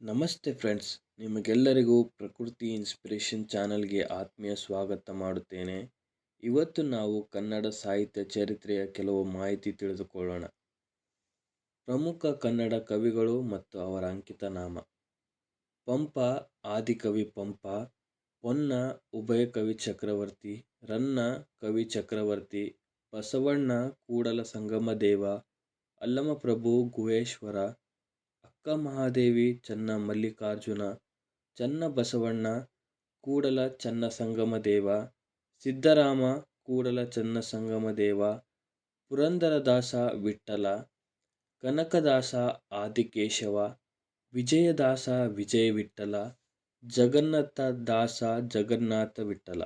ನಮಸ್ತೆ ಫ್ರೆಂಡ್ಸ್, ನಿಮಗೆಲ್ಲರಿಗೂ ಪ್ರಕೃತಿ ಇನ್ಸ್ಪಿರೇಷನ್ ಚಾನಲ್ಗೆ ಆತ್ಮೀಯ ಸ್ವಾಗತ ಮಾಡುತ್ತೇನೆ. ಇವತ್ತು ನಾವು ಕನ್ನಡ ಸಾಹಿತ್ಯ ಚರಿತ್ರೆಯ ಕೆಲವು ಮಾಹಿತಿ ತಿಳಿದುಕೊಳ್ಳೋಣ. ಪ್ರಮುಖ ಕನ್ನಡ ಕವಿಗಳು ಮತ್ತು ಅವರ ಅಂಕಿತ ನಾಮ. ಪಂಪ, ಆದಿಕವಿ ಪಂಪ, ಪೊನ್ನ, ಉಭಯ ಕವಿ ಚಕ್ರವರ್ತಿ, ರನ್ನ, ಕವಿ ಚಕ್ರವರ್ತಿ, ಬಸವಣ್ಣ, ಕೂಡಲ ಸಂಗಮ ದೇವ ಅಲ್ಲಮಪ್ರಭು, ಗುಹೇಶ್ವರ ಅಕ್ಕ ಮಹಾದೇವಿ ಚನ್ನ ಮಲ್ಲಿಕಾರ್ಜುನ, ಚನ್ನ ಬಸವಣ್ಣ, ಕೂಡಲ ಚನ್ನ ಸಂಗಮ ದೇವ, ಸಿದ್ದರಾಮ, ಕೂಡಲ ಚನ್ನ ಸಂಗಮ ದೇವ, ಪುರಂದರದಾಸ ವಿಠ್ಠಲ, ಕನಕದಾಸ ಆದಿಕೇಶವ, ವಿಜಯದಾಸ ವಿಜಯ ವಿಠ್ಠಲ, ಜಗನ್ನಾಥ ದಾಸ ಜಗನ್ನಾಥ ವಿಠ್ಠಲ.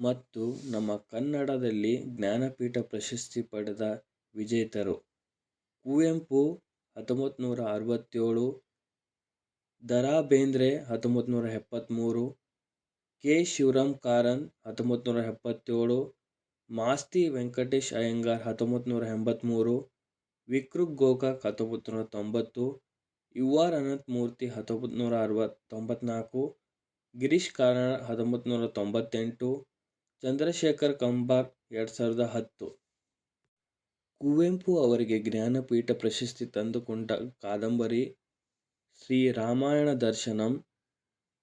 ಮತ್ತು ನಮ್ಮ ಕನ್ನಡದಲ್ಲಿ ಜ್ಞಾನಪೀಠ ಪ್ರಶಸ್ತಿ ಪಡೆದ ವಿಜೇತರು ಕುವೆಂಪು ಹತ್ತೊಂಬತ್ತು ನೂರ ಅರವತ್ತೇಳು ದ ರಾ ಬೇಂದ್ರೆ ಹತ್ತೊಂಬತ್ತು ನೂರ ಎಪ್ಪತ್ತ್ಮೂರು ಕೆ ಶಿವರಾಮ್ ಕಾರನ್ ಹತ್ತೊಂಬತ್ತು ನೂರ ಎಪ್ಪತ್ತೇಳು ಮಾಸ್ತಿ ವೆಂಕಟೇಶ್ ಅಯ್ಯಂಗಾರ್ ಹತ್ತೊಂಬತ್ತು ನೂರ ಎಂಬತ್ತ್ಮೂರು ವಿಕ್ರುಕ್ ಗೋಕಾಕ್ ಹತ್ತೊಂಬತ್ತು ನೂರ ತೊಂಬತ್ತು ಯು ಆರ್ ಅನಂತಮೂರ್ತಿ ಹತ್ತೊಂಬತ್ತು ನೂರ ಅರವತ್ತು ತೊಂಬತ್ನಾಲ್ಕು ಗಿರೀಶ್ ಕಾರ್ನಾಡ್ ಹತ್ತೊಂಬತ್ತು ನೂರ ತೊಂಬತ್ತೆಂಟು ಚಂದ್ರಶೇಖರ್ ಕಂಬಾರ್ ಎರಡು ಸಾವಿರದ ಹತ್ತು. ಕುವೆಂಪು ಅವರಿಗೆ ಜ್ಞಾನಪೀಠ ಪ್ರಶಸ್ತಿ ತಂದುಕೊಂಡ ಕಾದಂಬರಿ ಶ್ರೀ ರಾಮಾಯಣ ದರ್ಶನಂ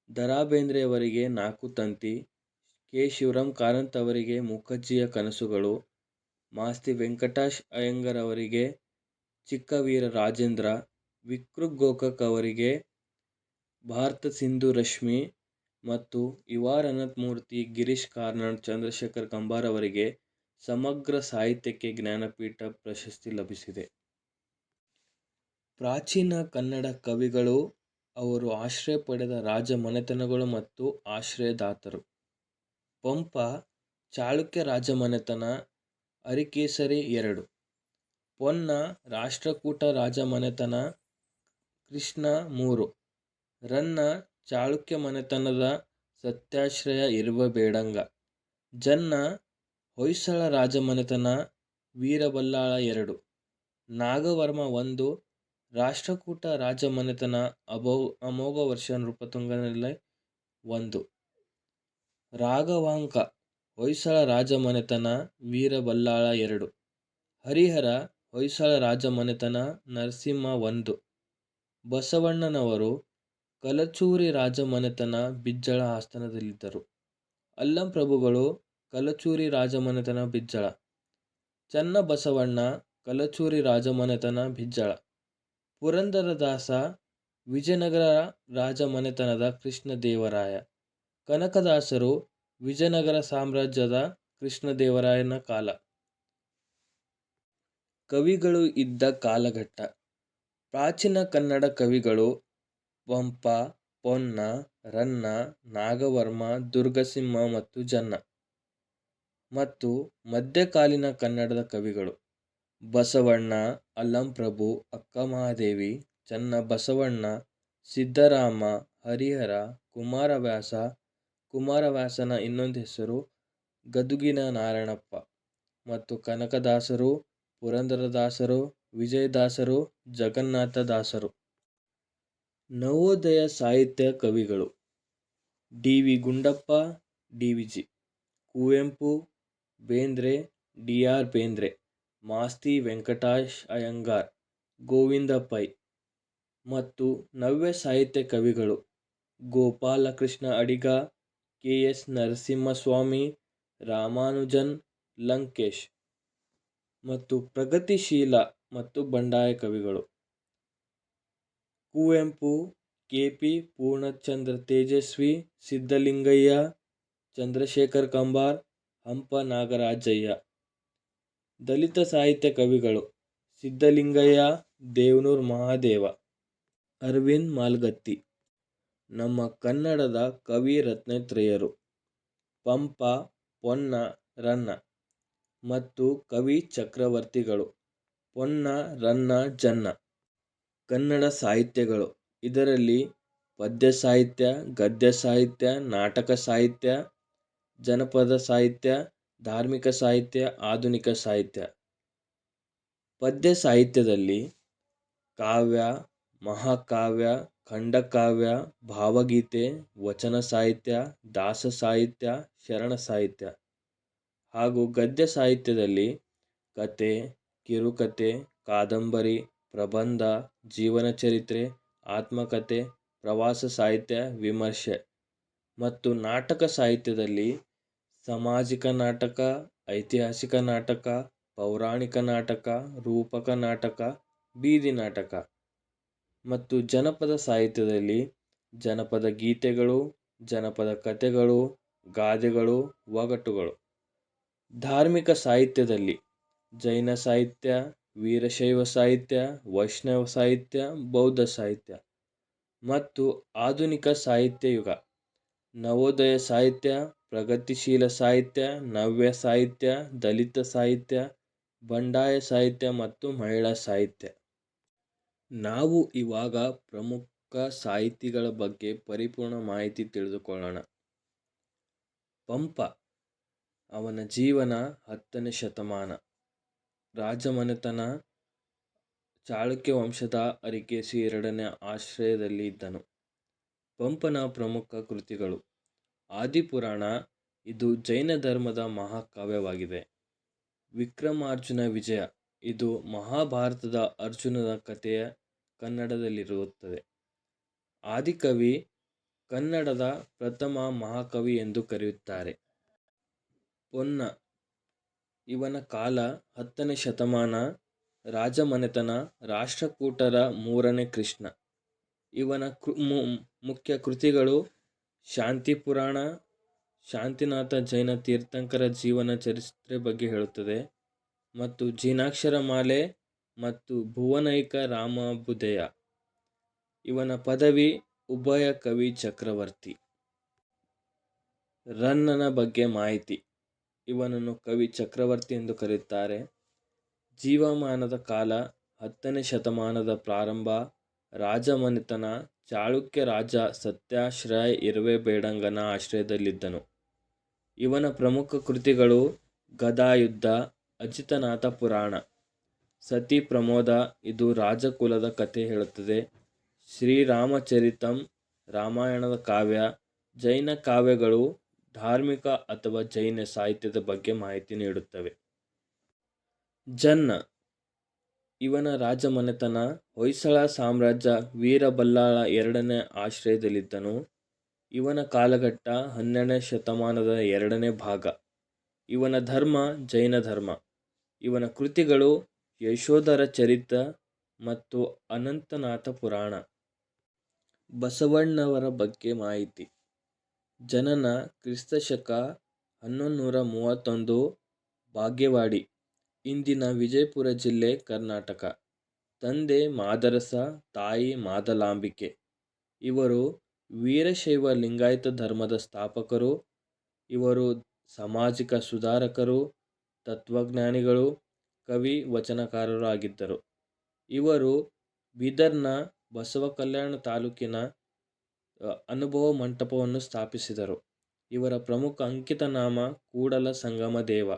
ದ ರಾ ಬೇಂದ್ರೆಯವರಿಗೆ ನಾಲ್ಕು ತಂತಿ, ಕೆ. ಶಿವರಾಮ್ ಕಾರಂತ್ ಅವರಿಗೆ ಮುಖರ್ಜಿಯ ಕನಸುಗಳು, ಮಾಸ್ತಿ ವೆಂಕಟಾಶ್ ಅಯ್ಯಂಗಾರ್ ಅವರಿಗೆ ಚಿಕ್ಕವೀರ ರಾಜೇಂದ್ರ ವಿಕೃ ಗೋಕಕ್ ಅವರಿಗೆ ಭಾರತ ಸಿಂಧು ರಶ್ಮಿ ಮತ್ತು U R R Ananthamurthy Girish Karnad Chandrashekhar Kambar ಅವರಿಗೆ ಸಮಗ್ರ ಸಾಹಿತ್ಯಕ್ಕೆ ಜ್ಞಾನಪೀಠ ಪ್ರಶಸ್ತಿ ಲಭಿಸಿದೆ. ಪ್ರಾಚೀನ ಕನ್ನಡ ಕವಿಗಳು, ಅವರು ಆಶ್ರಯ ಪಡೆದ ರಾಜ ಮನೆತನಗಳು ಮತ್ತು ಆಶ್ರಯದಾತರು. ಪಂಪ, ಚಾಳುಕ್ಯ ರಾಜಮನೆತನ, ಅರಿಕೇಸರಿ ಎರಡು. ಪೊನ್ನ, ರಾಷ್ಟ್ರಕೂಟ ರಾಜಮನೆತನ, ಕೃಷ್ಣ ಮೂರು. ರನ್ನ, ಚಾಳುಕ್ಯ ಮನೆತನದ ಸತ್ಯಾಶ್ರಯ ಇರುವ ಬೇಡಂಗ. ಜನ್ನ ಹೊಯ್ಸಳ ರಾಜಮನೆತನ ವೀರಬಲ್ಲಾಳ ಎರಡು. ನಾಗವರ್ಮ ಒಂದು, ರಾಷ್ಟ್ರಕೂಟ ರಾಜಮನೆತನ ಅಭೋ ಅಮೋಘ ವರ್ಷ ನೃಪತುಂಗನಲ್ಲಿ ಒಂದು. ರಾಘವಾಂಕ, ಹೊಯ್ಸಳ ರಾಜಮನೆತನ ವೀರಬಲ್ಲಾಳ ಎರಡು. ಹರಿಹರ, ಹೊಯ್ಸಳ ರಾಜಮನೆತನ ನರಸಿಂಹ ಒಂದು. ಬಸವಣ್ಣನವರು, ಕಲಚೂರಿ ರಾಜಮನೆತನ ಬಿಜ್ಜಳ ಆಸ್ಥಾನದಲ್ಲಿದ್ದರು. ಅಲ್ಲಂ ಪ್ರಭುಗಳು ಕಲಚೂರಿ ರಾಜಮನೆತನ ಬಿಜ್ಜಳ. ಚನ್ನಬಸವಣ್ಣ, ಕಲಚೂರಿ ರಾಜಮನೆತನ ಬಿಜ್ಜಳ. ಪುರಂದರದಾಸ, ವಿಜಯನಗರ ರಾಜಮನೆತನದ ಕೃಷ್ಣದೇವರಾಯ. ಕನಕದಾಸರು, ವಿಜಯನಗರ ಸಾಮ್ರಾಜ್ಯದ ಕೃಷ್ಣದೇವರಾಯನ ಕಾಲ. ಕವಿಗಳು ಇದ್ದ ಕಾಲಘಟ್ಟ. ಪ್ರಾಚೀನ ಕನ್ನಡ ಕವಿಗಳು ಪಂಪ, ಪೊನ್ನ, ರನ್ನ, ನಾಗವರ್ಮ, ದುರ್ಗಸಿಂಹ ಮತ್ತು ಜನ್ನ. ಮತ್ತು ಮಧ್ಯಕಾಲೀನ ಕನ್ನಡದ ಕವಿಗಳು ಬಸವಣ್ಣ, ಅಲ್ಲಂಪ್ರಭು, ಅಕ್ಕಮಹಾದೇವಿ ಚನ್ನ ಬಸವಣ್ಣ ಸಿದ್ದರಾಮ, ಹರಿಹರ, ಕುಮಾರವ್ಯಾಸ, ಕುಮಾರವ್ಯಾಸನ ಇನ್ನೊಂದು ಹೆಸರು ಗದುಗಿನ ನಾರಾಯಣಪ್ಪ ಮತ್ತು ಕನಕದಾಸರು ಪುರಂದರದಾಸರು, ವಿಜಯದಾಸರು, ಜಗನ್ನಾಥದಾಸರು. ನವೋದಯ ಸಾಹಿತ್ಯ ಕವಿಗಳು D V Gundappa, D V G, Kuvempu Bendre, D R Bendre, Masti Venkatesh Iyengar, Govinda Pai ಮತ್ತು ನವ್ಯ ಸಾಹಿತ್ಯ ಕವಿಗಳು ಗೋಪಾಲಕೃಷ್ಣ ಅಡಿಗ, ಕೆ ಎಸ್ ನರಸಿಂಹಸ್ವಾಮಿ, ರಾಮಾನುಜನ್ ಲಂಕೇಶ್ ಮತ್ತು ಪ್ರಗತಿಶೀಲ ಮತ್ತು ಬಂಡಾಯ ಕವಿಗಳು. ಕುವೆಂಪು, ಕೆ ಪಿ ಪೂರ್ಣಚಂದ್ರ ತೇಜಸ್ವಿ, ಸಿದ್ಧಲಿಂಗಯ್ಯ, ಚಂದ್ರಶೇಖರ್ ಕಂಬಾರ್ ಹಂಪ ನಾಗರಾಜಯ್ಯ ದಲಿತ ಸಾಹಿತ್ಯ ಕವಿಗಳು ಸಿದ್ಧಲಿಂಗಯ್ಯ, ದೇವನೂರು ಮಹಾದೇವ, ಅರವಿಂದ್ ಮಾಲ್ಗತ್ತಿ. ನಮ್ಮ ಕನ್ನಡದ ಕವಿ ರತ್ನತ್ರಯರು ಪಂಪ ಪೊನ್ನ ರನ್ನ ಮತ್ತು ಕವಿ ಚಕ್ರವರ್ತಿಗಳು ಪೊನ್ನ ರನ್ನ ಜನ್ನ. ಕನ್ನಡ ಸಾಹಿತ್ಯಗಳು ಇದರಲ್ಲಿ ಪದ್ಯ ಸಾಹಿತ್ಯ, ಗದ್ಯ ಸಾಹಿತ್ಯ, ನಾಟಕ ಸಾಹಿತ್ಯ ಜನಪದ ಸಾಹಿತ್ಯ, ಧಾರ್ಮಿಕ ಸಾಹಿತ್ಯ, ಆಧುನಿಕ ಸಾಹಿತ್ಯ. ಪದ್ಯ ಸಾಹಿತ್ಯದಲ್ಲಿ ಕಾವ್ಯ, ಮಹಾಕಾವ್ಯ, ಖಂಡಕಾವ್ಯ, ಭಾವಗೀತೆ, ವಚನ ಸಾಹಿತ್ಯ, ದಾಸ ಸಾಹಿತ್ಯ, ಶರಣ ಸಾಹಿತ್ಯ. ಹಾಗೂ ಗದ್ಯ ಸಾಹಿತ್ಯದಲ್ಲಿ ಕತೆ, ಕಿರುಕತೆ, ಕಾದಂಬರಿ, ಪ್ರಬಂಧ, ಜೀವನ ಚರಿತ್ರೆ ಆತ್ಮಕಥೆ ಪ್ರವಾಸ ಸಾಹಿತ್ಯ, ವಿಮರ್ಶೆ. ಮತ್ತು ನಾಟಕ ಸಾಹಿತ್ಯದಲ್ಲಿ ಸಾಮಾಜಿಕ ನಾಟಕ, ಐತಿಹಾಸಿಕ ನಾಟಕ, ಪೌರಾಣಿಕ ನಾಟಕ, ರೂಪಕ ನಾಟಕ, ಬೀದಿ ನಾಟಕ. ಮತ್ತು ಜನಪದ ಸಾಹಿತ್ಯದಲ್ಲಿ ಜನಪದ ಗೀತೆಗಳು, ಜನಪದ ಕಥೆಗಳು ಗಾದೆಗಳು, ಒಗಟುಗಳು. ಧಾರ್ಮಿಕ ಸಾಹಿತ್ಯದಲ್ಲಿ ಜೈನ ಸಾಹಿತ್ಯ, ವೀರಶೈವ ಸಾಹಿತ್ಯ, ವೈಷ್ಣವ ಸಾಹಿತ್ಯ, ಬೌದ್ಧ ಸಾಹಿತ್ಯ. ಮತ್ತು ಆಧುನಿಕ ಸಾಹಿತ್ಯ ಯುಗ. ನವೋದಯ ಸಾಹಿತ್ಯ ಪ್ರಗತಿಶೀಲ ಸಾಹಿತ್ಯ, ನವ್ಯ ಸಾಹಿತ್ಯ, ದಲಿತ ಸಾಹಿತ್ಯ, ಬಂಡಾಯ ಸಾಹಿತ್ಯ ಮತ್ತು ಮಹಿಳಾ ಸಾಹಿತ್ಯ. ನಾವು ಇವಾಗ ಪ್ರಮುಖ ಸಾಹಿತಿಗಳ ಬಗ್ಗೆ ಪರಿಪೂರ್ಣ ಮಾಹಿತಿ ತಿಳಿದುಕೊಳ್ಳೋಣ. ಪಂಪ, ಅವನ ಜೀವನ ಹತ್ತನೇ ಶತಮಾನ. ರಾಜಮನೆತನ ಚಾಳುಕ್ಯ ವಂಶದ ಅರಿಕೇಸಿ ಎರಡನೇ ಆಶ್ರಯದಲ್ಲಿ ಇದ್ದನು. ಪಂಪನ ಪ್ರಮುಖ ಕೃತಿಗಳು. ಆದಿಪುರಾಣ ಇದು ಜೈನ ಧರ್ಮದ ಮಹಾಕಾವ್ಯವಾಗಿದೆ. ವಿಕ್ರಮಾರ್ಜುನ ವಿಜಯ ಇದು ಮಹಾಭಾರತದ ಅರ್ಜುನನ ಕಥೆಯ ಕನ್ನಡದಲ್ಲಿರುತ್ತದೆ. ಆದಿಕವಿ ಕನ್ನಡದ ಪ್ರಥಮ ಮಹಾಕವಿ ಎಂದು ಕರೆಯುತ್ತಾರೆ. ಪೊನ್ನ ಇವನ ಕಾಲ ಹತ್ತನೇ ಶತಮಾನ ರಾಜಮನೆತನ ರಾಷ್ಟ್ರಕೂಟರ ಮೂರನೇ ಕೃಷ್ಣ. ಇವನ ಕೃ ಮುಖ್ಯ ಕೃತಿಗಳು ಶಾಂತಿ ಪುರಾಣ, ಶಾಂತಿನಾಥ ಜೈನ ತೀರ್ಥಂಕರ ಜೀವನ ಚರಿತ್ರೆ ಬಗ್ಗೆ ಹೇಳುತ್ತದೆ ಮತ್ತು ಜಿನಾಕ್ಷರ ಮಾಲೆ ಮತ್ತು ಭುವನೈಕ ರಾಮಾಭುದಯ ಇವನ ಪದವಿ ಉಭಯ ಕವಿ ಚಕ್ರವರ್ತಿ. ರನ್ನನ ಬಗ್ಗೆ ಮಾಹಿತಿ. ಇವನನ್ನು ಕವಿ ಚಕ್ರವರ್ತಿ ಎಂದು ಕರೆಯುತ್ತಾರೆ. ಜೀವಮಾನದ ಕಾಲ ಹತ್ತನೇ ಶತಮಾನದ ಪ್ರಾರಂಭ, ರಾಜಮನೆತನ ಚಾಳುಕ್ಯ ರಾಜ ಸತ್ಯಾಶ್ರಯ ಇರುವೆ ಬೇಡಂಗನ ಆಶ್ರಯದಲ್ಲಿದ್ದನು. ಇವನ ಪ್ರಮುಖ ಕೃತಿಗಳು ಗದಾಯುದ್ಧ, ಅಜಿತನಾಥ ಪುರಾಣ. ಸತಿ ಪ್ರಮೋದ, ಇದು ರಾಜಕುಲದ ಕಥೆ ಹೇಳುತ್ತದೆ. ಶ್ರೀರಾಮಚರಿತಂ, ರಾಮಾಯಣದ ಕಾವ್ಯ, ಜೈನ ಕಾವ್ಯಗಳು ಧಾರ್ಮಿಕ ಅಥವಾ ಜೈನ ಸಾಹಿತ್ಯದ ಬಗ್ಗೆ ಮಾಹಿತಿ ನೀಡುತ್ತವೆ. ಜನ್ನ ಇವನ ರಾಜಮನೆತನ ಹೊಯ್ಸಳ ಸಾಮ್ರಾಜ್ಯ ವೀರಬಲ್ಲಾಳ ಎರಡನೇ ಆಶ್ರಯದಲ್ಲಿದ್ದನು. ಇವನ ಕಾಲಘಟ್ಟ ಹನ್ನೆರಡನೇ ಶತಮಾನದ ಎರಡನೇ ಭಾಗ. ಇವನ ಧರ್ಮ ಜೈನ ಧರ್ಮ. ಇವನ ಕೃತಿಗಳು ಯಶೋಧರ ಚರಿತ ಮತ್ತು ಅನಂತನಾಥ ಪುರಾಣ. ಬಸವಣ್ಣವರ ಬಗ್ಗೆ ಮಾಹಿತಿ. ಜನನ ಕ್ರಿಸ್ತಶಕ ಹನ್ನೊಂದು ನೂರ ಮೂವತ್ತೊಂದು ಭಾಗ್ಯವಾಡಿ ಇಂದಿನ ವಿಜಯಪುರ ಜಿಲ್ಲೆ ಕರ್ನಾಟಕ. ತಂದೆ ಮಾದರಸ, ತಾಯಿ ಮಾದಲಾಂಬಿಕೆ. ಇವರು ವೀರಶೈವ ಲಿಂಗಾಯತ ಧರ್ಮದ ಸ್ಥಾಪಕರು. ಇವರು ಸಾಮಾಜಿಕ ಸುಧಾರಕರು, ತತ್ವಜ್ಞಾನಿಗಳು, ಕವಿ ವಚನಕಾರರು ಆಗಿದ್ದರು. ಇವರು ಬೀದರ್ನ ಬಸವ ಕಲ್ಯಾಣ ತಾಲೂಕಿನ ಅನುಭವ ಮಂಟಪವನ್ನು ಸ್ಥಾಪಿಸಿದರು. ಇವರ ಪ್ರಮುಖ ಅಂಕಿತ ನಾಮ ಕೂಡಲ ಸಂಗಮ ದೇವ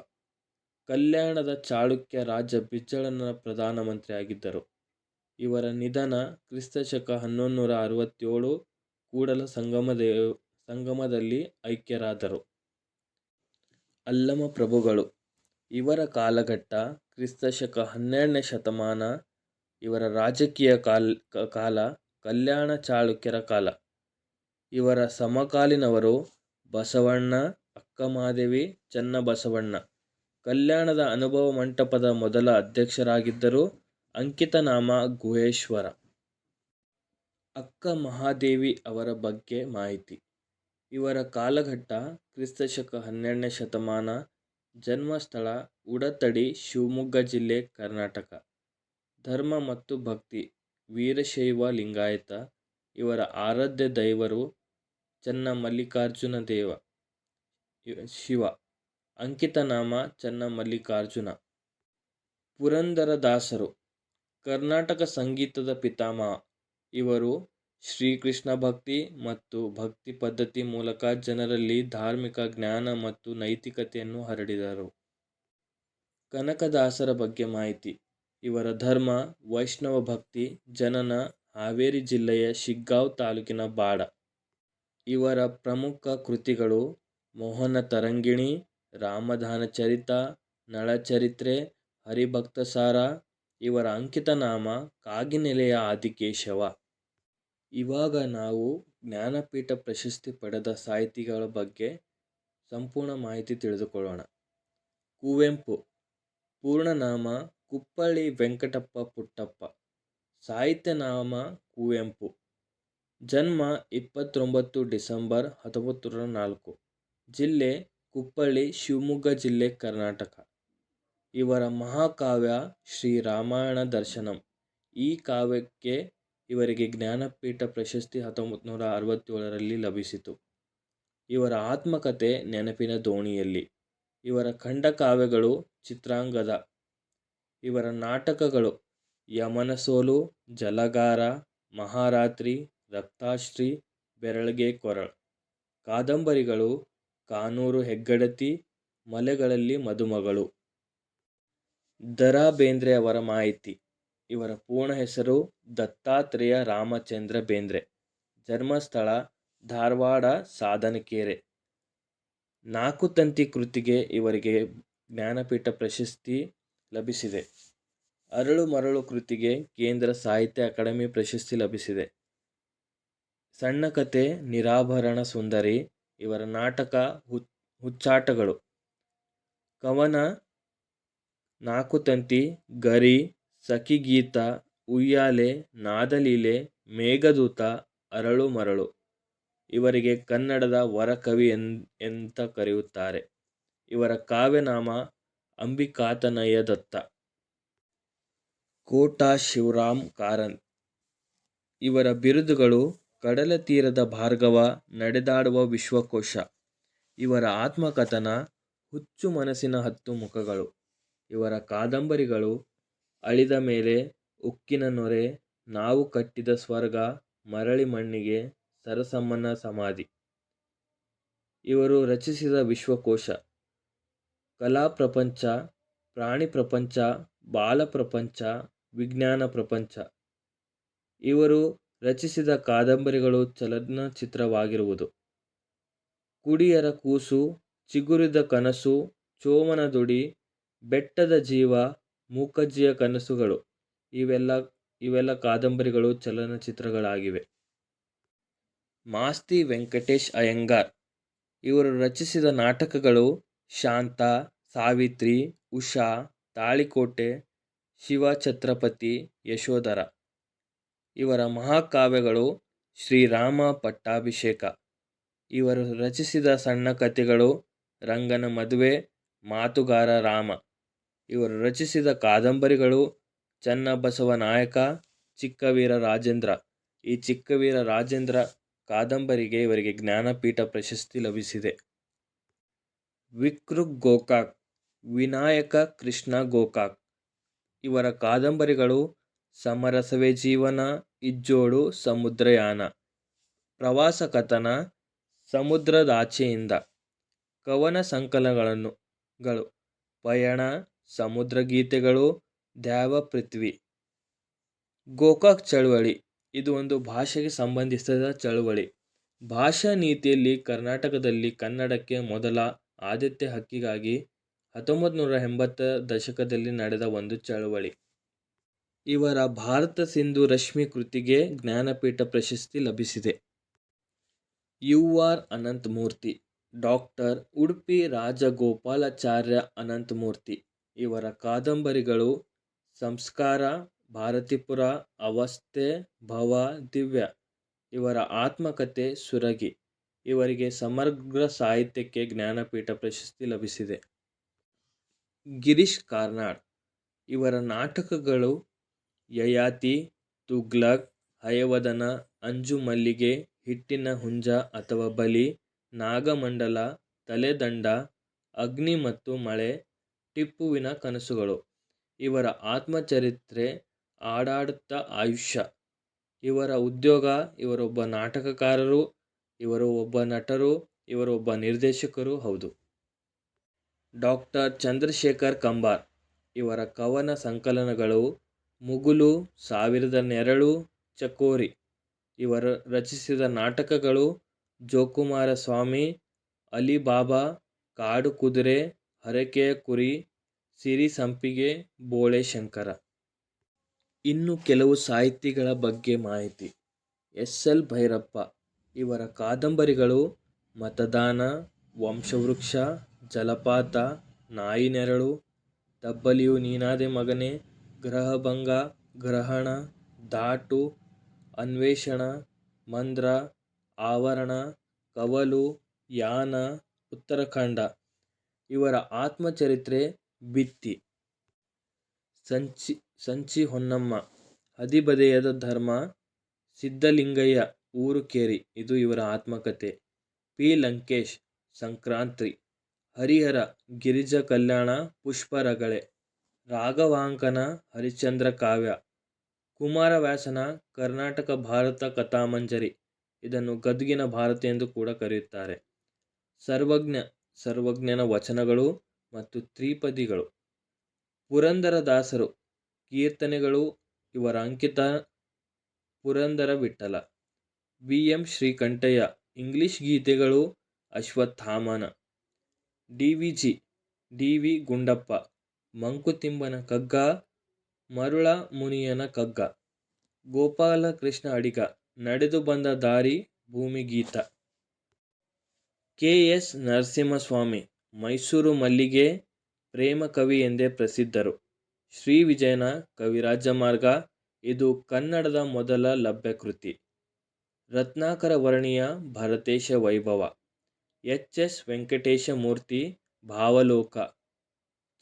ಕಲ್ಯಾಣದ ಚಾಳುಕ್ಯ ರಾಜ ಬಿಜ್ಜಳನ ಪ್ರಧಾನಮಂತ್ರಿ ಆಗಿದ್ದರು ಇವರ ನಿಧನ ಕ್ರಿಸ್ತಶಕ ಹನ್ನೊಂದು ನೂರ ಅರವತ್ತೇಳು ಕೂಡಲ ಸಂಗಮದೇವ್ ಸಂಗಮದಲ್ಲಿ ಐಕ್ಯರಾದರು. ಅಲ್ಲಮ ಪ್ರಭುಗಳು, ಇವರ ಕಾಲಘಟ್ಟ ಕ್ರಿಸ್ತಶಕ ಹನ್ನೆರಡನೇ ಶತಮಾನ, ಇವರ ರಾಜಕೀಯ ಕಾಲ್ ಕಾಲ ಕಲ್ಯಾಣ ಚಾಳುಕ್ಯರ ಕಾಲ. ಇವರ ಸಮಕಾಲೀನವರು ಬಸವಣ್ಣ ಅಕ್ಕಮಹಾದೇವಿ ಚನ್ನಬಸವಣ್ಣ. ಕಲ್ಯಾಣದ ಅನುಭವ ಮಂಟಪದ ಮೊದಲ ಅಧ್ಯಕ್ಷರಾಗಿದ್ದರು ಅಂಕಿತನಾಮ ಗುಹೇಶ್ವರ. ಅಕ್ಕ ಮಹಾದೇವಿ ಅವರ ಬಗ್ಗೆ ಮಾಹಿತಿ. ಇವರ ಕಾಲಘಟ್ಟ ಕ್ರಿಸ್ತಶಕ ಹನ್ನೆರಡನೇ ಶತಮಾನ, ಜನ್ಮಸ್ಥಳ ಉಡತಡಿ, ಶಿವಮೊಗ್ಗ ಜಿಲ್ಲೆ, ಕರ್ನಾಟಕ. ಧರ್ಮ ಮತ್ತು ಭಕ್ತಿ, ವೀರಶೈವ ಲಿಂಗಾಯತ, ಇವರ ಆರಾಧ್ಯ ದೈವರು ಚನ್ನ ಮಲ್ಲಿಕಾರ್ಜುನ ದೇವ, ಶಿವ. ಅಂಕಿತನಾಮ ಚನ್ನಮಲ್ಲಿಕಾರ್ಜುನ. ಪುರಂದರದಾಸರು ಕರ್ನಾಟಕ ಸಂಗೀತದ ಪಿತಾಮಹ. ಇವರು ಶ್ರೀಕೃಷ್ಣ ಭಕ್ತಿ ಮತ್ತು ಭಕ್ತಿ ಪದ್ಧತಿ ಮೂಲಕ ಜನರಲ್ಲಿ ಧಾರ್ಮಿಕ ಜ್ಞಾನ ಮತ್ತು ನೈತಿಕತೆಯನ್ನು ಹರಡಿದರು. ಕನಕದಾಸರ ಬಗ್ಗೆ ಮಾಹಿತಿ. ಇವರ ಧರ್ಮ ವೈಷ್ಣವ ಭಕ್ತಿ ಜನನ ಹಾವೇರಿ ಜಿಲ್ಲೆಯ ಶಿಗ್ಗಾವ್ ತಾಲೂಕಿನ ಬಾಡ. ಇವರ ಪ್ರಮುಖ ಕೃತಿಗಳು ಮೋಹನ ತರಂಗಿಣಿ, ರಾಮದಾನಚರಿತ, ನಳಚರಿತ್ರೆ, ಹರಿಭಕ್ತಸಾರ. ಇವರ ಅಂಕಿತನಾಮ ಕಾಗಿನೆಲೆಯ ಆದಿಕೇಶವ. ಇವಾಗ ನಾವು ಜ್ಞಾನಪೀಠ ಪ್ರಶಸ್ತಿ ಪಡೆದ ಸಾಹಿತಿಗಳ ಬಗ್ಗೆ ಸಂಪೂರ್ಣ ಮಾಹಿತಿ ತಿಳಿದುಕೊಳ್ಳೋಣ. ಕುವೆಂಪು ಪೂರ್ಣನಾಮ ಕುಪ್ಪಳ್ಳಿ ವೆಂಕಟಪ್ಪ ಪುಟ್ಟಪ್ಪ. ಸಾಹಿತ್ಯ ನಾಮ ಕುವೆಂಪು. ಜನ್ಮ ಇಪ್ಪತ್ತೊಂಬತ್ತು ಡಿಸೆಂಬರ್ ಹತ್ತೊಂಬತ್ತುನೂರ ನಾಲ್ಕು. ಜಿಲ್ಲೆ ಕುಪ್ಪಳ್ಳಿ ಶಿವಮೊಗ್ಗ ಜಿಲ್ಲೆ ಕರ್ನಾಟಕ. ಇವರ ಮಹಾಕಾವ್ಯ ಶ್ರೀ ರಾಮಾಯಣ ದರ್ಶನಂ. ಈ ಕಾವ್ಯಕ್ಕೆ ಇವರಿಗೆ ಜ್ಞಾನಪೀಠ ಪ್ರಶಸ್ತಿ ಹತ್ತೊಂಬತ್ತು ನೂರ ಅರವತ್ತೇಳರಲ್ಲಿ ಲಭಿಸಿತು. ಇವರ ಆತ್ಮಕಥೆ ನೆನಪಿನ ದೋಣಿಯಲ್ಲಿ. ಇವರ ಖಂಡಕಾವ್ಯಗಳು ಚಿತ್ರಾಂಗದ. ಇವರ ನಾಟಕಗಳು ಯಮನ ಸೋಲು, ಜಲಗಾರ, ಮಹಾರಾತ್ರಿ, ರಕ್ತಾಶ್ರೀ ಬೆರಳಿಗೆ ಕೊರಳ್. ಕಾದಂಬರಿಗಳು ಕಾನೂರು ಹೆಗ್ಗಡತಿ, ಮಲೆಗಳಲ್ಲಿ ಮದುಮಗಳು. ದರಾ ಬೇಂದ್ರೆ ಅವರ ಮಾಹಿತಿ ಇವರ ಪೂರ್ಣ ಹೆಸರು ದತ್ತಾತ್ರೇಯ ರಾಮಚಂದ್ರ ಬೇಂದ್ರೆ. ಜನ್ಮಸ್ಥಳ ಧಾರವಾಡ ಸಾಧನಕೆರೆ. ನಾಕುತಂತಿ ಕೃತಿಗೆ ಇವರಿಗೆ ಜ್ಞಾನಪೀಠ ಪ್ರಶಸ್ತಿ ಲಭಿಸಿದೆ. ಅರಳು ಮರಳು ಕೃತಿಗೆ ಕೇಂದ್ರ ಸಾಹಿತ್ಯ ಅಕಾಡೆಮಿ ಪ್ರಶಸ್ತಿ ಲಭಿಸಿದೆ. ಸಣ್ಣ ಕತೆ ನಿರಾಭರಣ ಸುಂದರಿ. ಇವರ ನಾಟಕ ಹುಚ್ಚಾಟಗಳು. ಕವನ ನಾಕುತಂತಿ ಗರಿ, ಸಖಿಗೀತ, ಉಯ್ಯಾಲೆ, ನಾದಲೀಲೆ, ಮೇಘದೂತ, ಅರಳು ಮರಳು. ಇವರಿಗೆ ಕನ್ನಡದ ವರಕವಿ ಎಂತ ಕರೆಯುತ್ತಾರೆ. ಇವರ ಕಾವ್ಯನಾಮ ಅಂಬಿಕಾತನಯ ದತ್ತ. ಕೋಟಾ ಶಿವರಾಮ್ ಕಾರಂತ್. ಇವರ ಬಿರುದುಗಳು ಕಡಲತೀರದ ಭಾರ್ಗವ, ನಡೆದಾಡುವ ವಿಶ್ವಕೋಶ. ಇವರ ಆತ್ಮಕಥನ ಹುಚ್ಚು ಮನಸ್ಸಿನ ಹತ್ತು ಮುಖಗಳು. ಇವರ ಕಾದಂಬರಿಗಳು ಅಳಿದ ಮೇಲೆ, ಉಕ್ಕಿನ ನೊರೆ, ನಾವು ಕಟ್ಟಿದ ಸ್ವರ್ಗ, ಮರಳಿ ಮಣ್ಣಿಗೆ, ಸರಸಮ್ಮನ ಸಮಾಧಿ. ಇವರು ರಚಿಸಿದ ವಿಶ್ವಕೋಶ ಕಲಾ ಪ್ರಪಂಚ ಪ್ರಾಣಿ ಪ್ರಪಂಚ ಬಾಲ ಪ್ರಪಂಚ ವಿಜ್ಞಾನ ಪ್ರಪಂಚ. ಇವರು ರಚಿಸಿದ ಕಾದಂಬರಿಗಳು ಚಲನಚಿತ್ರವಾಗಿರುವುದು. ಕುಡಿಯರ ಕೂಸು, ಚಿಗುರಿದ ಕನಸು, ಚೋಮನದುಡಿ, ಬೆಟ್ಟದ ಜೀವ, ಮೂಕಜ್ಜಿಯ ಕನಸುಗಳು ಇವೆಲ್ಲ ಕಾದಂಬರಿಗಳು ಚಲನಚಿತ್ರಗಳಾಗಿವೆ. ಮಾಸ್ತಿ ವೆಂಕಟೇಶ್ ಅಯ್ಯಂಗಾರ್. ಇವರು ರಚಿಸಿದ ನಾಟಕಗಳು ಶಾಂತ, ಸಾವಿತ್ರಿ, ಉಷಾ, ತಾಳಿಕೋಟೆ, ಶಿವಛತ್ರಪತಿ, ಯಶೋಧರ. ಇವರ ಮಹಾಕಾವ್ಯಗಳು ಶ್ರೀರಾಮ ಪಟ್ಟಾಭಿಷೇಕ. ಇವರು ರಚಿಸಿದ ಸಣ್ಣ ಕಥೆಗಳು ರಂಗನ ಮದುವೆ, ಮಾತುಗಾರ ರಾಮ. ಇವರು ರಚಿಸಿದ ಕಾದಂಬರಿಗಳು ಚನ್ನಬಸವ ನಾಯಕ, ಚಿಕ್ಕವೀರ ರಾಜೇಂದ್ರ. ಈ ಚಿಕ್ಕವೀರ ರಾಜೇಂದ್ರ ಕಾದಂಬರಿಗೆ ಇವರಿಗೆ ಜ್ಞಾನಪೀಠ ಪ್ರಶಸ್ತಿ ಲಭಿಸಿದೆ. ವಿಕೃಕ್ ಗೋಕಾಕ್ ವಿನಾಯಕ ಕೃಷ್ಣ ಗೋಕಾಕ್. ಇವರ ಕಾದಂಬರಿಗಳು ಸಮರಸವೇ ಜೀವನ, ಇಜ್ಜೋಡು, ಸಮುದ್ರಯಾನ. ಪ್ರವಾಸ ಕಥನ, ಸಮುದ್ರದಾಚೆಯಿಂದ. ಕವನ ಸಂಕಲನಗಳು ಪಯಣ, ಸಮುದ್ರಗೀತೆಗಳು, ದ್ಯಾವಪೃಥ್ವಿ. ಗೋಕಾಕ್ ಚಳವಳಿ ಇದು ಒಂದು ಭಾಷೆಗೆ ಸಂಬಂಧಿಸಿದ ಚಳವಳಿ. ಭಾಷಾ ನೀತಿಯಲ್ಲಿ ಕರ್ನಾಟಕದಲ್ಲಿ ಕನ್ನಡಕ್ಕೆ ಮೊದಲ ಆದ್ಯತೆ ಹಕ್ಕಿಗಾಗಿ ಹತ್ತೊಂಬತ್ತು ನೂರ ಎಂಬತ್ತರ ದಶಕದಲ್ಲಿ ನಡೆದ ಒಂದು ಚಳವಳಿ. ಇವರ ಭಾರತ ಸಿಂಧು ರಶ್ಮಿ ಕೃತಿಗೆ ಜ್ಞಾನಪೀಠ ಪ್ರಶಸ್ತಿ ಲಭಿಸಿದೆ. U. R. Ananthamurthy. Doctor Udupi Rajagopalacharya Ananthamurthy. ಇವರ ಕಾದಂಬರಿಗಳು ಸಂಸ್ಕಾರ, ಭಾರತೀಪುರ, ಅವಸ್ಥೆ, ಭವ, ದಿವ್ಯ. ಇವರ ಆತ್ಮಕಥೆ ಸುರಗಿ. ಇವರಿಗೆ ಸಮಗ್ರ ಸಾಹಿತ್ಯಕ್ಕೆ ಜ್ಞಾನಪೀಠ ಪ್ರಶಸ್ತಿ ಲಭಿಸಿದೆ. ಗಿರೀಶ್ ಕಾರ್ನಾಡ್. ಇವರ ನಾಟಕಗಳು ಯಯಾತಿ, ತುಗ್ಲಕ್ ಹಯವದನ, ಅಂಜು ಮಲ್ಲಿಗೆ ಹಿಟ್ಟಿನ ಹುಂಜ ಅಥವಾ ಬಲಿ, ನಾಗಮಂಡಲ, ತಲೆದಂಡ, ಅಗ್ನಿ ಮತ್ತು ಮಳೆ, ಟಿಪ್ಪುವಿನ ಕನಸುಗಳು. ಇವರ ಆತ್ಮಚರಿತ್ರೆ ಆಡಾಡುತ್ತ ಆಯುಷ್ಯ. ಇವರ ಉದ್ಯೋಗ ಇವರೊಬ್ಬ ನಾಟಕಕಾರರು ಇವರು ಒಬ್ಬ ನಟರು ಇವರು ಒಬ್ಬ ನಿರ್ದೇಶಕರೂ ಹೌದು. ಡಾಕ್ಟರ್ ಚಂದ್ರಶೇಖರ್ ಕಂಬಾರ್ ಇವರ ಕವನ ಸಂಕಲನಗಳು ಮುಗುಲು, ಸಾವಿರದ ನೆರಳು, ಚಕೋರಿ. ಇವರು ರಚಿಸಿದ ನಾಟಕಗಳು ಜೋಕುಮಾರ ಸ್ವಾಮಿ ಅಲಿಬಾಬಾ ಕಾಡು ಕುದುರೆ ಹರಕೆಯ ಕುರಿ ಸಿರಿ ಸಂಪಿಗೆ ಬೋಳೆ ಶಂಕರ. ಇನ್ನು ಕೆಲವು ಸಾಹಿತಿಗಳ ಬಗ್ಗೆ ಮಾಹಿತಿ. ಎಸ್. ಎಲ್. ಭೈರಪ್ಪ. ಇವರ ಕಾದಂಬರಿಗಳು ಮತದಾನ ವಂಶವೃಕ್ಷ ಜಲಪಾತ ನಾಯಿ ನೆರಳು ತಬ್ಬಲಿಯು ನೀನಾದೆ ಮಗನೇ ಗ್ರಹಭಂಗ, ಗ್ರಹಣ ದಾಟು ಅನ್ವೇಷಣ, ಮಂದ್ರ, ಆವರಣ, ಕವಲು, ಯಾನ, ಉತ್ತರಾಖಂಡ. ಇವರ ಆತ್ಮಚರಿತ್ರೆ ಬಿತ್ತಿ. ಸಂಚಿ ಸಂಚಿ ಹೊನ್ನಮ್ಮ. ಹದಿಬದೆಯದ ಧರ್ಮ, ಸಿದ್ಧಲಿಂಗಯ್ಯ, ಊರು ಕೇರಿ. ಇದು ಇವರ ಆತ್ಮಕಥೆ ಪಿ. ಲಂಕೇಶ್ ಸಂಕ್ರಾಂತಿ ಹರಿಹರ, ಗಿರಿಜಾ ಕಲ್ಯಾಣ, ಪುಷ್ಪರಗಳೆ. ರಾಘವಾಂಕನ ಹರಿಶ್ಚಂದ್ರ ಕಾವ್ಯ ಕುಮಾರವ್ಯಾಸನ ಕರ್ನಾಟಕ ಭಾರತ ಕಥಾಮಂಜರಿ, ಇದನ್ನು ಗದುಗಿನ ಭಾರತ ಎಂದು ಕೂಡ ಕರೆಯುತ್ತಾರೆ. ಸರ್ವಜ್ಞ, ಸರ್ವಜ್ಞನ ವಚನಗಳು ಮತ್ತು ತ್ರಿಪದಿಗಳು. ಪುರಂದರದಾಸರು ಕೀರ್ತನೆಗಳು ಇವರ ಅಂಕಿತ Purandara Vittala. B M. Srikantaiah, English ಗೀತೆಗಳು ಅಶ್ವತ್ಥಾಮನ. D. V. G, D. V. Gundappa Mankuthimmana Kagga, ಮರುಳ ಮುನಿಯನ ಕಗ್ಗ. ಗೋಪಾಲಕೃಷ್ಣ ಅಡಿಗ. ನಡೆದು ಬಂದ ದಾರಿ ಭೂಮಿಗೀತ ಕೆ. ಎಸ್. ನರಸಿಂಹಸ್ವಾಮಿ, ಮೈಸೂರು ಮಲ್ಲಿಗೆ ಪ್ರೇಮ ಕವಿ ಎಂದೇ ಪ್ರಸಿದ್ಧರು. ಶ್ರೀ ವಿಜಯನ ಕವಿರಾಜಮಾರ್ಗ ಇದು ಕನ್ನಡದ ಮೊದಲ ಲಭ್ಯ ಕೃತಿ ರತ್ನಾಕರ ವರ್ಣಿಯ ಭರತೇಶ ವೈಭವ. ಎಚ್. ಎಸ್. ವೆಂಕಟೇಶ ಮೂರ್ತಿ, ಭಾವಲೋಕ.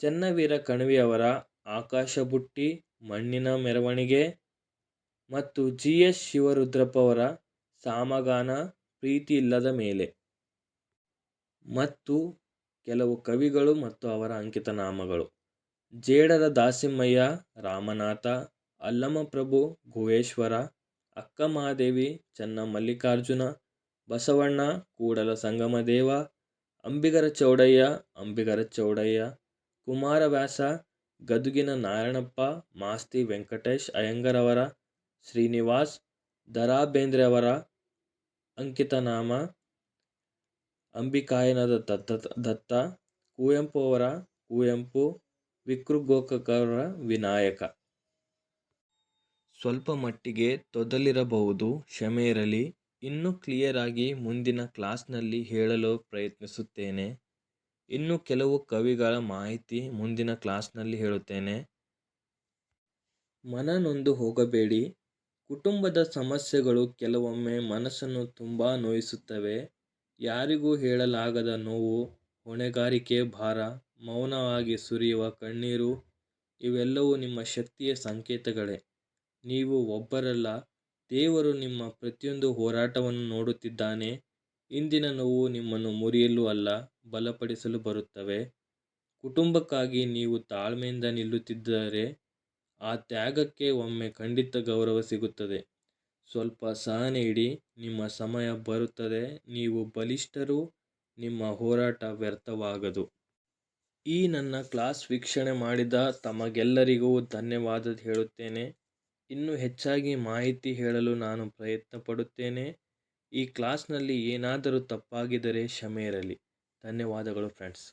ಚನ್ನವೀರ ಕಣವಿಯವರ ಆಕಾಶಬುಟ್ಟಿ, ಮಣ್ಣಿನ ಮೆರವಣಿಗೆ ಮತ್ತು ಜಿ ಎಸ್ ಶಿವರುದ್ರಪ್ಪವರ ಸಾಮಗಾನ ಪ್ರೀತಿ ಇಲ್ಲದ ಮೇಲೆ. ಮತ್ತು ಕೆಲವು ಕವಿಗಳು ಮತ್ತು ಅವರ ಅಂಕಿತನಾಮಗಳು ಜೇಡರ ದಾಸಿಮಯ್ಯ ರಾಮನಾಥ, ಅಲ್ಲಮಪ್ರಭು ಗುಹೇಶ್ವರ ಅಕ್ಕಮಹಾದೇವಿ ಚನ್ನಮಲ್ಲಿಕಾರ್ಜುನ ಬಸವಣ್ಣ, ಕೂಡಲ ಸಂಗಮದೇವ, ಅಂಬಿಗರ ಚೌಡಯ್ಯ ಅಂಬಿಗರ ಚೌಡಯ್ಯ ಕುಮಾರವ್ಯಾಸ, ಗದುಗಿನ ನಾರಾಯಣಪ್ಪ, ಮಾಸ್ತಿ ವೆಂಕಟೇಶ್ ಅಯ್ಯಂಗರವರ ಶ್ರೀನಿವಾಸ್ ದ ರಾ ಬೇಂದ್ರೆಯವರ ಅಂಕಿತನಾಮ, ಅಂಬಿಕಾಯನದ ದತ್ತ ದತ್ತ, ಕುವೆಂಪು ಅವರ, ಕುವೆಂಪು ವಿಕೃಗೋಕರ ವಿನಾಯಕ. ಸ್ವಲ್ಪ ಮಟ್ಟಿಗೆ ತೊದಲಿರಬಹುದು, ಕ್ಷಮೆ ಇರಲಿ. ಇನ್ನೂ ಕ್ಲಿಯರ್ ಆಗಿ ಮುಂದಿನ ಕ್ಲಾಸ್ನಲ್ಲಿ ಹೇಳಲು ಪ್ರಯತ್ನಿಸುತ್ತೇನೆ. ಇನ್ನು ಕೆಲವು ಕವಿಗಳ ಮಾಹಿತಿ ಮುಂದಿನ ಕ್ಲಾಸ್ನಲ್ಲಿ ಹೇಳುತ್ತೇನೆ. ಮನನೊಂದು ಹೋಗಬೇಡಿ. ಕುಟುಂಬದ ಸಮಸ್ಯೆಗಳು ಕೆಲವೊಮ್ಮೆ ಮನಸ್ಸನ್ನು ತುಂಬ ನೋಯಿಸುತ್ತವೆ. ಯಾರಿಗೂ ಹೇಳಲಾಗದ ನೋವು, ಹೊಣೆಗಾರಿಕೆ, ಭಾರ, ಮೌನವಾಗಿ ಸುರಿಯುವ ಕಣ್ಣೀರು, ಇವೆಲ್ಲವೂ ನಿಮ್ಮ ಶಕ್ತಿಯ ಸಂಕೇತಗಳೇ. ನೀವು ಒಬ್ಬರಲ್ಲ, ದೇವರು ನಿಮ್ಮ ಪ್ರತಿಯೊಂದು ಹೋರಾಟವನ್ನು ನೋಡುತ್ತಿದ್ದಾನೆ. ಇಂದಿನ ನೋವು ನಿಮ್ಮನ್ನು ಮುರಿಯಲು ಅಲ್ಲ, ಬಲಪಡಿಸಲು ಬರುತ್ತವೆ. ಕುಟುಂಬಕ್ಕಾಗಿ ನೀವು ತಾಳ್ಮೆಯಿಂದ ನಿಲ್ಲುತ್ತಿದ್ದರೆ ಆ ತ್ಯಾಗಕ್ಕೆ ಒಮ್ಮೆ ಖಂಡಿತ ಗೌರವ ಸಿಗುತ್ತದೆ. ಸ್ವಲ್ಪ ಸಹನೆ ಇಡಿ, ನಿಮ್ಮ ಸಮಯ ಬರುತ್ತದೆ. ನೀವು ಬಲಿಷ್ಠರು, ನಿಮ್ಮ ಹೋರಾಟ ವ್ಯರ್ಥವಾಗದು. ಈ ನನ್ನ ಕ್ಲಾಸ್ ವೀಕ್ಷಣೆ ಮಾಡಿದ ತಮಗೆಲ್ಲರಿಗೂ ಧನ್ಯವಾದ ಹೇಳುತ್ತೇನೆ. ಇನ್ನೂ ಹೆಚ್ಚಾಗಿ ಮಾಹಿತಿ ಹೇಳಲು ನಾನು ಪ್ರಯತ್ನ ಪಡುತ್ತೇನೆ ಈ ಕ್ಲಾಸ್ನಲ್ಲಿ ಏನಾದರೂ ತಪ್ಪಾಗಿದ್ದರೆ ಕ್ಷಮೆ ಇರಲಿ. ಧನ್ಯವಾದಗಳು ಫ್ರೆಂಡ್ಸ್